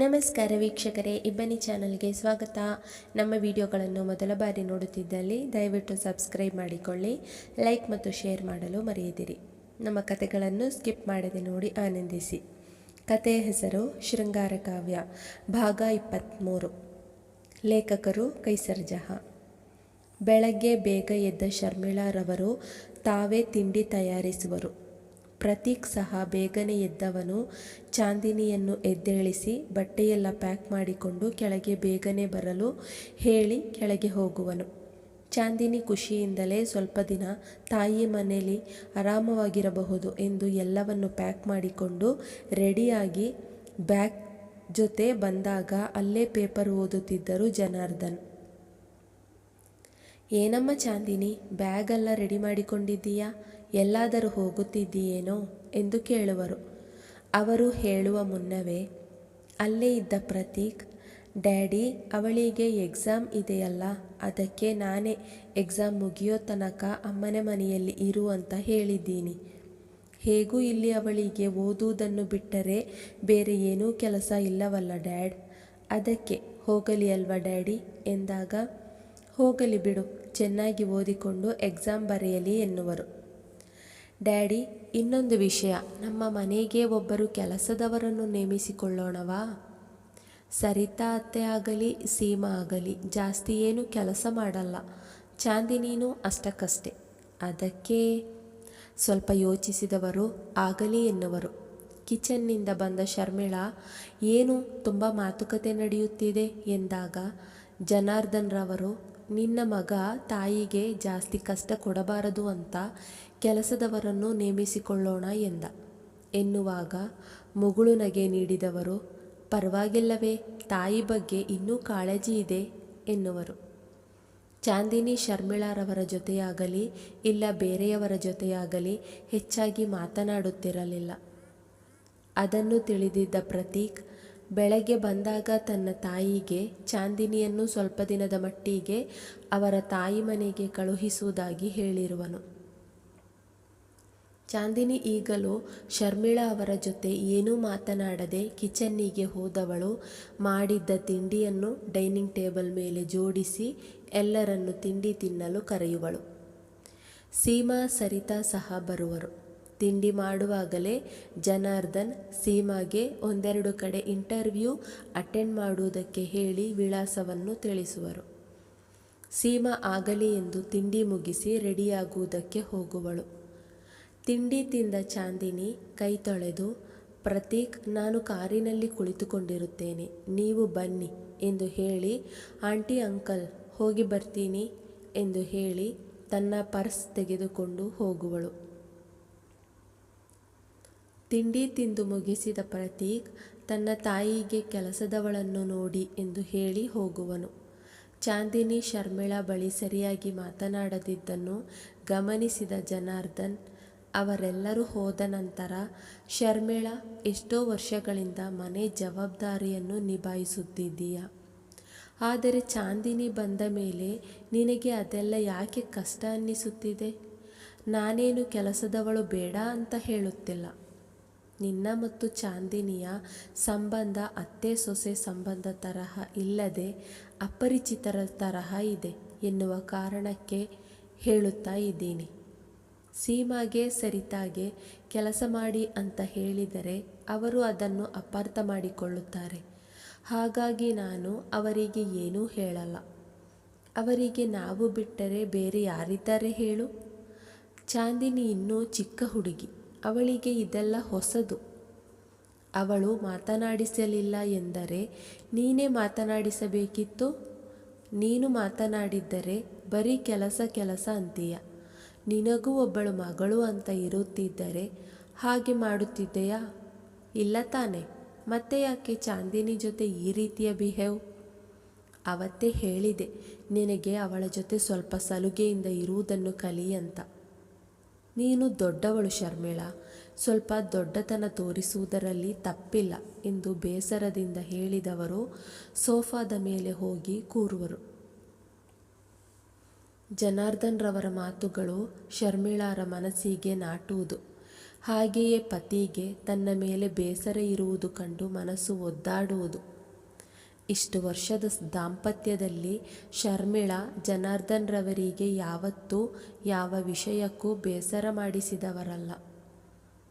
ನಮಸ್ಕಾರ ವೀಕ್ಷಕರೇ, ಇಬ್ಬನಿ ಚಾನಲ್ಗೆ ಸ್ವಾಗತ. ನಮ್ಮ ವಿಡಿಯೋಗಳನ್ನು ಮೊದಲ ಬಾರಿ ನೋಡುತ್ತಿದ್ದಲ್ಲಿ ದಯವಿಟ್ಟು ಸಬ್ಸ್ಕ್ರೈಬ್ ಮಾಡಿಕೊಳ್ಳಿ, ಲೈಕ್ ಮತ್ತು ಶೇರ್ ಮಾಡಲು ಮರೆಯದಿರಿ. ನಮ್ಮ ಕತೆಗಳನ್ನು ಸ್ಕಿಪ್ ಮಾಡದೆ ನೋಡಿ ಆನಂದಿಸಿ. ಕತೆಯ ಹೆಸರು ಶೃಂಗಾರ ಕಾವ್ಯ, ಭಾಗ ಇಪ್ಪತ್ತ್ಮೂರು ಲೇಖಕರು ಕೈಸರ್ ಜಹಾ. ಬೆಳಗ್ಗೆ ಬೇಗ ಎದ್ದ ಶರ್ಮಿಳಾರವರು ತಾವೇ ತಿಂಡಿ ತಯಾರಿಸುವರು. ಪ್ರತೀಕ್ ಸಹ ಬೇಗನೆ ಎದ್ದವನು. ಚಾಂದಿನಿಯನ್ನು ಎದ್ದೇಳಿಸಿ ಬಟ್ಟೆಯೆಲ್ಲ ಪ್ಯಾಕ್ ಮಾಡಿಕೊಂಡು ಕೆಳಗೆ ಬೇಗನೆ ಬರಲು ಹೇಳಿ ಕೆಳಗೆ ಹೋಗುವನು. ಚಾಂದಿನಿ ಖುಷಿಯಿಂದಲೇ ಸ್ವಲ್ಪ ದಿನ ತಾಯಿ ಮನೆಯಲ್ಲಿ ಆರಾಮವಾಗಿರಬಹುದು ಎಂದು ಎಲ್ಲವನ್ನು ಪ್ಯಾಕ್ ಮಾಡಿಕೊಂಡು ರೆಡಿಯಾಗಿ ಬ್ಯಾಗ್ ಜೊತೆ ಬಂದಾಗ ಅಲ್ಲೇ ಪೇಪರ್ ಓದುತ್ತಿದ್ದರು ಜನಾರ್ದನ್. ಏನಮ್ಮ ಚಾಂದಿನಿ ಬ್ಯಾಗೆಲ್ಲ ರೆಡಿ ಮಾಡಿಕೊಂಡಿದ್ದೀಯಾ? ಎಲ್ಲಾದರೂ ಹೋಗುತ್ತಿದ್ದೀಯೇನೋ ಎಂದು ಕೇಳುವರು. ಅವರು ಹೇಳುವ ಮುನ್ನವೇ, ಅಲ್ಲೇ ಇದ್ದ ಪ್ರತೀಕ್, ಡ್ಯಾಡಿ, ಅವಳಿಗೆ ಎಕ್ಸಾಮ್ ಇದೆಯಲ್ಲ, ಅದಕ್ಕೆ ನಾನೇ ಎಕ್ಸಾಮ್ ಮುಗಿಯೋ ತನಕ ಅಮ್ಮನ ಮನೆಯಲ್ಲಿ ಇರು ಅಂತ ಹೇಳಿದ್ದೀನಿ. ಹೇಗೂ ಇಲ್ಲಿ ಅವಳಿಗೆ ಓದುವುದನ್ನು ಬಿಟ್ಟರೆ ಬೇರೆ ಏನೂ ಕೆಲಸ ಇಲ್ಲವಲ್ಲ ಡ್ಯಾಡ್? ಅದಕ್ಕೆ ಹೋಗಲಿ ಅಲ್ವಾ ಡ್ಯಾಡಿ? ಎಂದಾಗ, ಹೋಗಲಿ ಬಿಡು, ಚೆನ್ನಾಗಿ ಓದಿಕೊಂಡು ಎಕ್ಸಾಮ್ ಬರೆಯಲಿ ಎನ್ನುವರು. ಡ್ಯಾಡಿ, ಇನ್ನೊಂದು ವಿಷಯ. ನಮ್ಮ ಮನೆಗೆ ಒಬ್ಬರು ಕೆಲಸದವರನ್ನು ನೇಮಿಸಿಕೊಳ್ಳೋಣವಾ? ಸರಿತಾ ಅತ್ತೆ ಆಗಲಿ, ಸೀಮಾ ಆಗಲಿ, ಜಾಸ್ತಿ ಏನು ಕೆಲಸ ಮಾಡಲ್ಲ. ಚಾಂದಿನೀನು ಅಷ್ಟಕ್ಕಷ್ಟೆ. ಅದಕ್ಕೆ ಸ್ವಲ್ಪ ಯೋಚಿಸಿದವರು, ಆಗಲಿ ಎನ್ನುವರು. ಕಿಚನ್ನಿಂದ ಬಂದ ಶರ್ಮಿಳಾ, ಏನು ತುಂಬ ಮಾತುಕತೆ ನಡೆಯುತ್ತಿದೆ ಎಂದಾಗ ಜನಾರ್ದನ್ ರವರು ನಿನ್ನ ಮಗ ತಾಯಿಗೆ ಜಾಸ್ತಿ ಕಷ್ಟ ಕೊಡಬಾರದು ಅಂತ ಕೆಲಸದವರನ್ನು ನೇಮಿಸಿಕೊಳ್ಳೋಣ ಎಂದ. ಎನ್ನುವಾಗ ಮುಗುಳು ನಗೆ ನೀಡಿದವರು, ಪರವಾಗಿಲ್ಲವೇ, ತಾಯಿ ಬಗ್ಗೆ ಇನ್ನೂ ಕಾಳಜಿ ಇದೆ ಎನ್ನುವರು. ಚಾಂದಿನಿ ಶರ್ಮಿಳಾರವರ ಜೊತೆಯಾಗಲಿ ಇಲ್ಲ ಬೇರೆಯವರ ಜೊತೆಯಾಗಲಿ ಹೆಚ್ಚಾಗಿ ಮಾತನಾಡುತ್ತಿರಲಿಲ್ಲ. ಅದನ್ನು ತಿಳಿದಿದ್ದ ಪ್ರತೀಕ್ ಬೆಳಗ್ಗೆ ಬಂದಾಗ ತನ್ನ ತಾಯಿಗೆ, ಚಾಂದಿನಿಯನ್ನು ಸ್ವಲ್ಪ ದಿನದ ಮಟ್ಟಿಗೆ ಅವರ ತಾಯಿ ಮನೆಗೆ ಕಳುಹಿಸುವುದಾಗಿ ಹೇಳಿರುವನು. ಚಾಂದಿನಿ ಈಗಲೂ ಶರ್ಮಿಳಾ ಅವರ ಜೊತೆ ಏನೂ ಮಾತನಾಡದೆ ಕಿಚನ್ನಿಗೆ ಹೋದವಳು. ಮಾಡಿದ್ದ ತಿಂಡಿಯನ್ನು ಡೈನಿಂಗ್ ಟೇಬಲ್ ಮೇಲೆ ಜೋಡಿಸಿ ಎಲ್ಲರನ್ನು ತಿಂಡಿ ತಿನ್ನಲು ಕರೆಯುವಳು. ಸೀಮಾ, ಸರಿತಾ ಸಹ ಬರುವರು. ತಿಂಡಿ ಮಾಡುವಾಗಲೇ ಜನಾರ್ದನ್ ಸೀಮಾಗೆ ಒಂದೆರಡು ಕಡೆ ಇಂಟರ್ವ್ಯೂ ಅಟೆಂಡ್ ಮಾಡುವುದಕ್ಕೆ ಹೇಳಿ ವಿಳಾಸವನ್ನು ತಿಳಿಸುವರು. ಸೀಮಾ ಆಗಲಿ ಎಂದು ತಿಂಡಿ ಮುಗಿಸಿ ರೆಡಿಯಾಗುವುದಕ್ಕೆ ಹೋಗುವಳು. ತಿಂಡಿ ತಿಂದ ಚಾಂದಿನಿ ಕೈ ತೊಳೆದು, ಪ್ರತೀಕ್, ನಾನು ಕಾರಿನಲ್ಲಿ ಕುಳಿತುಕೊಂಡಿರುತ್ತೇನೆ. ನೀವು ಬನ್ನಿ ಎಂದು ಹೇಳಿ, ಆಂಟಿ, ಅಂಕಲ್, ಹೋಗಿ ಬರ್ತೀನಿ ಎಂದು ಹೇಳಿ ತನ್ನ ಪರ್ಸ್ ತೆಗೆದುಕೊಂಡು ಹೋಗುವಳು. ತಿಂಡಿ ತಿಂದು ಮುಗಿಸಿದ ಪ್ರತೀಕ್ ತನ್ನ ತಾಯಿಗೆ ಕೆಲಸದವಳನ್ನು ನೋಡಿ ಎಂದು ಹೇಳಿ ಹೋಗುವನು. ಚಾಂದಿನಿ ಶರ್ಮಿಳಾ ಬಳಿ ಸರಿಯಾಗಿ ಮಾತನಾಡದಿದ್ದನ್ನು ಗಮನಿಸಿದ ಜನಾರ್ದನ್, ಅವರೆಲ್ಲರೂ ಹೋದ ನಂತರ ಶರ್ಮಿಳಾ, ಎಷ್ಟೋ ವರ್ಷಗಳಿಂದ ಮನೆ ಜವಾಬ್ದಾರಿಯನ್ನು ನಿಭಾಯಿಸುತ್ತಿದ್ದೀಯ? ಆದರೆ ಚಾಂದಿನಿ ಬಂದ ಮೇಲೆ ನಿನಗೆ ಅದೆಲ್ಲ ಯಾಕೆ ಕಷ್ಟ ಅನ್ನಿಸುತ್ತಿದೆ? ನಾನೇನು ಕೆಲಸದವಳು ಬೇಡ ಅಂತ ಹೇಳುತ್ತಿಲ್ಲ. ನಿನ್ನ ಮತ್ತು ಚಾಂದಿನಿಯ ಸಂಬಂಧ ಅತ್ತೆ ಸೊಸೆ ಸಂಬಂಧ ತರಹ ಇಲ್ಲದೆ ಅಪರಿಚಿತರ ತರಹ ಇದೆ ಎನ್ನುವ ಕಾರಣಕ್ಕೆ ಹೇಳುತ್ತಾ ಇದ್ದೀನಿ. ಸೀಮಾಗೆ ಸರಿತಾಗೆ ಕೆಲಸ ಮಾಡಿ ಅಂತ ಹೇಳಿದರೆ ಅವರು ಅದನ್ನು ಅಪಾರ್ಥ ಮಾಡಿಕೊಳ್ಳುತ್ತಾರೆ. ಹಾಗಾಗಿ ನಾನು ಅವರಿಗೆ ಏನೂ ಹೇಳಲ್ಲ. ಅವರಿಗೆ ನಾವು ಬಿಟ್ಟರೆ ಬೇರೆ ಯಾರಿದ್ದಾರೆ ಹೇಳು? ಚಾಂದಿನಿ ಇನ್ನೂ ಚಿಕ್ಕ ಹುಡುಗಿ. ಅವಳಿಗೆ ಇದೆಲ್ಲ ಹೊಸದು. ಅವಳು ಮಾತನಾಡಿಸಲಿಲ್ಲ ಎಂದರೆ, ನೀನೇ ಮಾತನಾಡಿಸಬೇಕಿತ್ತು? ನೀನು ಮಾತನಾಡಿದ್ದರೆ ಬರೀ ಕೆಲಸ ಕೆಲಸ ಅಂತೀಯ. ನಿನಗೂ ಒಬ್ಬಳು ಮಗಳು ಅಂತ ಇರುತ್ತಿದ್ದರೆ ಹಾಗೆ ಮಾಡುತ್ತಿದ್ದೆಯಾ? ಇಲ್ಲ ತಾನೆ. ಮತ್ತೆ ಯಾಕೆ ಚಾಂದಿನಿ ಜೊತೆ ಈ ರೀತಿಯ ಬಿಹೇವ್ ಅವತ್ತೇ ಹೇಳಿದೆ, ನಿನಗೆ ಅವಳ ಜೊತೆ ಸ್ವಲ್ಪ ಸಲುಗೆಯಿಂದ ಇರುವುದನ್ನು ಕಲಿ ಅಂತ ನೀನು ದೊಡ್ಡವಳು ಶರ್ಮಿಳ. ಸ್ವಲ್ಪ ದೊಡ್ಡತನ ತೋರಿಸುವುದರಲ್ಲಿ ತಪ್ಪಿಲ್ಲ ಎಂದು ಬೇಸರದಿಂದ ಹೇಳಿದವರು ಸೋಫಾದ ಮೇಲೆ ಹೋಗಿ ಕೂರುವರು. ಜನಾರ್ದನ್ ರವರ ಮಾತುಗಳು ಶರ್ಮಿಳಾರ ಮನಸ್ಸಿಗೆ ನಾಟುವುದು. ಹಾಗೆಯೇ ಪತಿಗೆ ತನ್ನ ಮೇಲೆ ಬೇಸರ ಇರುವುದು ಕಂಡು ಮನಸ್ಸು ಒದ್ದಾಡುವುದು. ಇಷ್ಟು ವರ್ಷದ ದಾಂಪತ್ಯದಲ್ಲಿ ಶರ್ಮಿಳಾ ಜನಾರ್ದನ್ರವರಿಗೆ ಯಾವತ್ತೂ ಯಾವ ವಿಷಯಕ್ಕೂ ಬೇಸರ ಮಾಡಿಸಿದವರಲ್ಲ.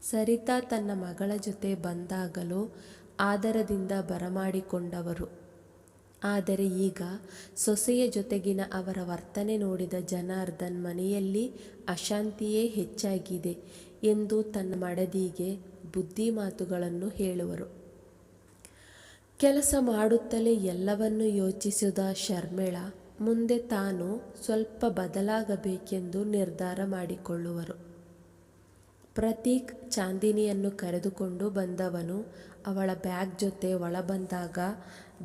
ಸರಿತಾ ತನ್ನ ಮಗಳ ಜೊತೆ ಬಂದಾಗಲೂ ಆದರದಿಂದ ಬರಮಾಡಿಕೊಂಡವರು. ಆದರೆ ಈಗ ಸೊಸೆಯ ಜೊತೆಗಿನ ಅವರ ವರ್ತನೆ ನೋಡಿದ ಜನಾರ್ದನ್ ಮನೆಯಲ್ಲಿ ಅಶಾಂತಿಯೇ ಹೆಚ್ಚಾಗಿದೆ ಎಂದು ತನ್ನ ಮಡದಿಗೆ ಬುದ್ಧಿ ಮಾತುಗಳನ್ನು ಹೇಳುವರು. ಕೆಲಸ ಮಾಡುತ್ತಲೇ ಎಲ್ಲವನ್ನು ಯೋಚಿಸಿದ ಶರ್ಮಿಳಾ ಮುಂದೆ ತಾನು ಸ್ವಲ್ಪ ಬದಲಾಗಬೇಕೆಂದು ನಿರ್ಧಾರ ಮಾಡಿಕೊಳ್ಳುವರು. ಪ್ರತೀಕ್ ಚಾಂದಿನಿಯನ್ನು ಕರೆದುಕೊಂಡು ಬಂದವನು ಅವಳ ಬ್ಯಾಗ್ ಜೊತೆ ಒಳಬಂದಾಗ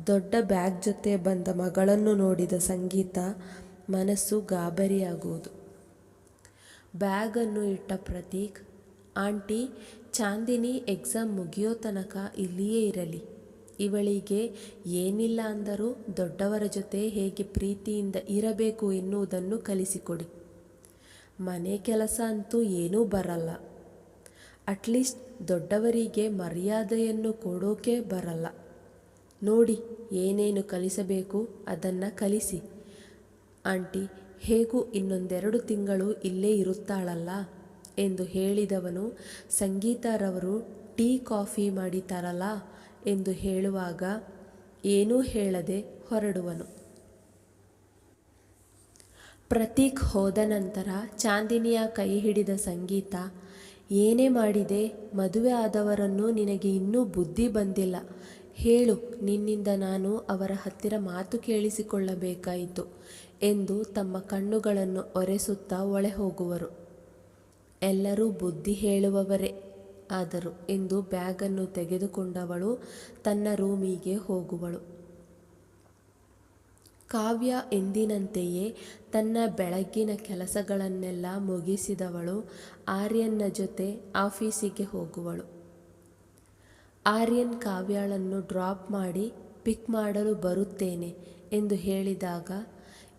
ದೊಡ್ಡ ಬ್ಯಾಗ್ ಜೊತೆ ಬಂದ ಮಗಳನ್ನು ನೋಡಿದ ಸಂಗೀತ ಮನಸ್ಸು ಗಾಬರಿಯಾಗುವುದು. ಬ್ಯಾಗನ್ನು ಇಟ್ಟ ಪ್ರತೀಕ್, ಆಂಟಿ, ಚಾಂದಿನಿ ಎಕ್ಸಾಮ್ ಮುಗಿಯೋ ತನಕ ಇಲ್ಲಿಯೇ ಇರಲಿ. ಇವಳಿಗೆ ಏನಿಲ್ಲ ಅಂದರೂ ದೊಡ್ಡವರ ಜೊತೆ ಹೇಗೆ ಪ್ರೀತಿಯಿಂದ ಇರಬೇಕು ಎನ್ನುವುದನ್ನು ಕಲಿಸಿಕೊಡಿ. ಮನೆ ಕೆಲಸ ಅಂತೂ ಏನೂ ಬರಲ್ಲ. ಅಟ್ಲೀಸ್ಟ್ ದೊಡ್ಡವರಿಗೆ ಮರ್ಯಾದೆಯನ್ನು ಕೊಡೋಕೆ ಬರಲ್ಲ. ನೋಡಿ, ಏನೇನು ಕಲಿಸಬೇಕು ಅದನ್ನು ಕಲಿಸಿ. ಆಂಟಿ, ಹೇಗೂ ಇನ್ನೊಂದೆರಡು ತಿಂಗಳು ಇಲ್ಲೇ ಇರುತ್ತಾಳಲ್ಲ ಎಂದು ಹೇಳಿದವನು ಸಂಗೀತಾರವರು ಟೀ ಕಾಫಿ ಮಾಡಿ ತರಲ್ಲ ಎಂದು ಹೇಳುವಾಗ ಏನೂ ಹೇಳದೆ ಹೊರಡುವನು. ಪ್ರತೀಕ್ ಹೋದ ನಂತರ ಚಾಂದಿನಿಯ ಕೈ ಹಿಡಿದ ಸಂಗೀತ, ಏನೇ ಮಾಡಿದೆ, ಮದುವೆ ಆದವರನ್ನು ನಿನಗೆ ಇನ್ನೂ ಬುದ್ಧಿ ಬಂದಿಲ್ಲ. ಹೇಳು, ನಿನ್ನಿಂದ ನಾನು ಅವರ ಹತ್ತಿರ ಮಾತು ಕೇಳಿಸಿಕೊಳ್ಳಬೇಕಾಯಿತು ಎಂದು ತಮ್ಮ ಕಣ್ಣುಗಳನ್ನು ಒರೆಸುತ್ತಾ ಒಳೆ ಹೋಗುವರು ಎಲ್ಲರೂ ಬುದ್ಧಿ ಹೇಳುವವರೇ. ಆದರು ಎಂದು ಬ್ಯಾಗನ್ನು ತೆಗೆದುಕೊಂಡವಳು ತನ್ನ ರೂಮಿಗೆ ಹೋಗುವಳು. ಕಾವ್ಯ ಎಂದಿನಂತೆಯೇ ತನ್ನ ಬೆಳಗ್ಗಿನ ಕೆಲಸಗಳನ್ನೆಲ್ಲ ಮುಗಿಸಿದವಳು ಆರ್ಯನ್ನ ಜೊತೆ ಆಫೀಸಿಗೆ ಹೋಗುವಳು. ಆರ್ಯನ್ ಕಾವ್ಯಾಳನ್ನು ಡ್ರಾಪ್ ಮಾಡಿ ಪಿಕ್ ಮಾಡಲು ಬರುತ್ತೇನೆ ಎಂದು ಹೇಳಿದಾಗ,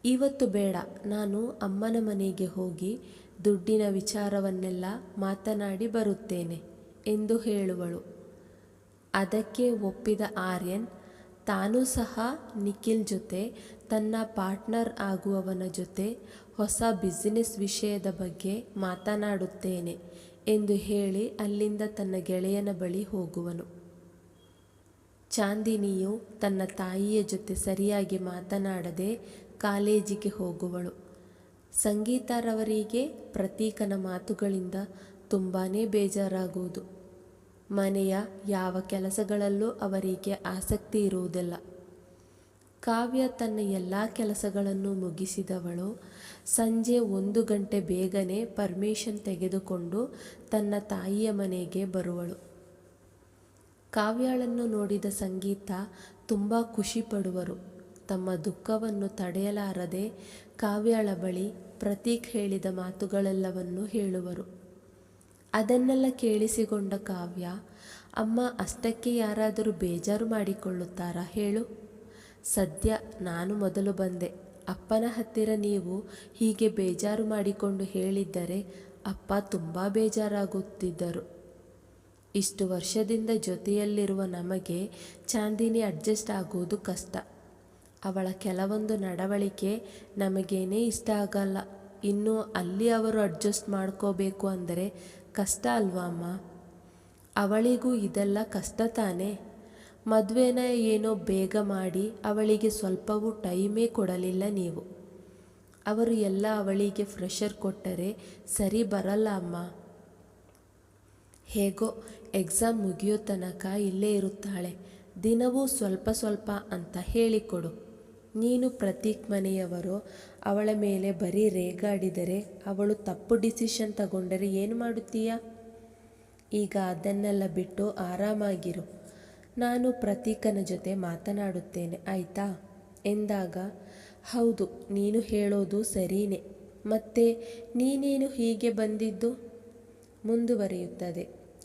ಇವತ್ತು ಬೇಡ, ನಾನು ಅಮ್ಮನ ಮನೆಗೆ ಹೋಗಿ ದುಡ್ಡಿನ ವಿಚಾರವನ್ನೆಲ್ಲ ಮಾತನಾಡಿ ಬರುತ್ತೇನೆ. ಎಂದು ಹೇಳುವಳು. ಅದಕ್ಕೆ ಒಪ್ಪಿದ ಆರ್ಯನ್, ತಾನೂ ಸಹ ನಿಖಿಲ್ ಜೊತೆ, ತನ್ನ ಪಾರ್ಟ್ನರ್ ಆಗುವವನ ಜೊತೆ ಹೊಸ ಬಿಸಿನೆಸ್ ವಿಷಯದ ಬಗ್ಗೆ ಮಾತನಾಡುತ್ತೇನೆ ಎಂದು ಹೇಳಿ ಅಲ್ಲಿಂದ ತನ್ನ ಗೆಳೆಯನ ಬಳಿ ಹೋಗುವನು. ಚಾಂದಿನಿಯು ತನ್ನ ತಾಯಿಯ ಜೊತೆ ಸರಿಯಾಗಿ ಮಾತನಾಡದೆ ಕಾಲೇಜಿಗೆ ಹೋಗುವಳು. ಸಂಗೀತಾರವರಿಗೆ ಪ್ರತೀಕನ ಮಾತುಗಳಿಂದ ತುಂಬಾ ಬೇಜಾರಾಗುವುದು. ಮನೆಯ ಯಾವ ಕೆಲಸಗಳಲ್ಲೂ ಅವರಿಗೆ ಆಸಕ್ತಿ ಇರುವುದಿಲ್ಲ. ಕಾವ್ಯ ತನ್ನ ಎಲ್ಲ ಕೆಲಸಗಳನ್ನು ಮುಗಿಸಿದವಳು. ಸಂಜೆ ಒಂದು ಗಂಟೆ ಬೇಗನೆ ಪರ್ಮಿಷನ್ ತೆಗೆದುಕೊಂಡು ತನ್ನ ತಾಯಿಯ ಮನೆಗೆ ಬರುವಳು. ಕಾವ್ಯಾಳನ್ನು ನೋಡಿದ ಸಂಗೀತ ತುಂಬ ಖುಷಿ ಪಡುವರು ತಮ್ಮ ದುಃಖವನ್ನು ತಡೆಯಲಾರದೆ ಕಾವ್ಯಾಳ ಬಳಿ ಪ್ರತೀಕ್ ಹೇಳಿದ ಮಾತುಗಳೆಲ್ಲವನ್ನು ಹೇಳುವರು. ಅದನ್ನೆಲ್ಲ ಕೇಳಿಸಿಕೊಂಡ ಕಾವ್ಯ, ಅಮ್ಮ, ಅಷ್ಟಕ್ಕೆ ಯಾರಾದರೂ ಬೇಜಾರು ಮಾಡಿಕೊಳ್ಳುತ್ತಾರಾ ಹೇಳು. ಸದ್ಯ ನಾನು ಮೊದಲು ಬಂದೆ. ಅಪ್ಪನ ಹತ್ತಿರ ನೀವು ಹೀಗೆ ಬೇಜಾರು ಮಾಡಿಕೊಂಡು ಹೇಳಿದ್ದರೆ ಅಪ್ಪ ತುಂಬ ಬೇಜಾರಾಗುತ್ತಿದ್ದರು. ಇಷ್ಟು ವರ್ಷದಿಂದ ಜೊತೆಯಲ್ಲಿರುವ ನಮಗೆ ಚಾಂದಿನಿ ಅಡ್ಜಸ್ಟ್ ಆಗುವುದು ಕಷ್ಟ. ಅವಳ ಕೆಲವೊಂದು ನಡವಳಿಕೆ ನಮಗೇನೇ ಇಷ್ಟ ಆಗಲ್ಲ. ಇನ್ನು ಅಲ್ಲಿ ಅವರು ಅಡ್ಜಸ್ಟ್ ಮಾಡ್ಕೋಬೇಕು ಅಂದರೆ ಕಷ್ಟ ಅಲ್ವಾ ಅಮ್ಮ? ಅವಳಿಗೂ ಇದೆಲ್ಲ ಕಷ್ಟ ತಾನೇ? ಮದುವೆನ ಏನೋ ಬೇಗ ಮಾಡಿ ಅವಳಿಗೆ ಸ್ವಲ್ಪವೂ ಟೈಮೇ ಕೊಡಲಿಲ್ಲ ನೀವು. ಅವರು ಎಲ್ಲ ಅವಳಿಗೆ ಫ್ರೆಷರ್ ಕೊಟ್ಟರೆ ಸರಿ ಬರಲ್ಲ ಅಮ್ಮ. ಹೇಗೋ ಎಕ್ಸಾಮ್ ಮುಗಿಯೋ ತನಕ ಇಲ್ಲೇ ಇರುತ್ತಾಳೆ. ದಿನವೂ ಸ್ವಲ್ಪ ಸ್ವಲ್ಪ ಅಂತ ಹೇಳಿಕೊಡು. ನೀನು ಪ್ರತೀಕ್ ಮನೆಯವರು ಅವಳ ಮೇಲೆ ಬರೀ ರೇಗಾಡಿದರೆ ಅವಳು ತಪ್ಪು ಡಿಸಿಷನ್ ತಗೊಂಡರೆ ಏನು ಮಾಡುತ್ತೀಯ? ಈಗ ಅದನ್ನೆಲ್ಲ ಬಿಟ್ಟು ಆರಾಮಾಗಿರು. ನಾನು ಪ್ರತೀಕನ ಜೊತೆ ಮಾತನಾಡುತ್ತೇನೆ, ಆಯಿತಾ? ಎಂದಾಗ, ಹೌದು, ನೀನು ಹೇಳೋದು ಸರಿಯೇ ಮತ್ತೆ ನೀನೇನು ಹೀಗೆ ಬಂದಿದ್ದು? ಮುಂದುವರಿಯುತ್ತದೆ.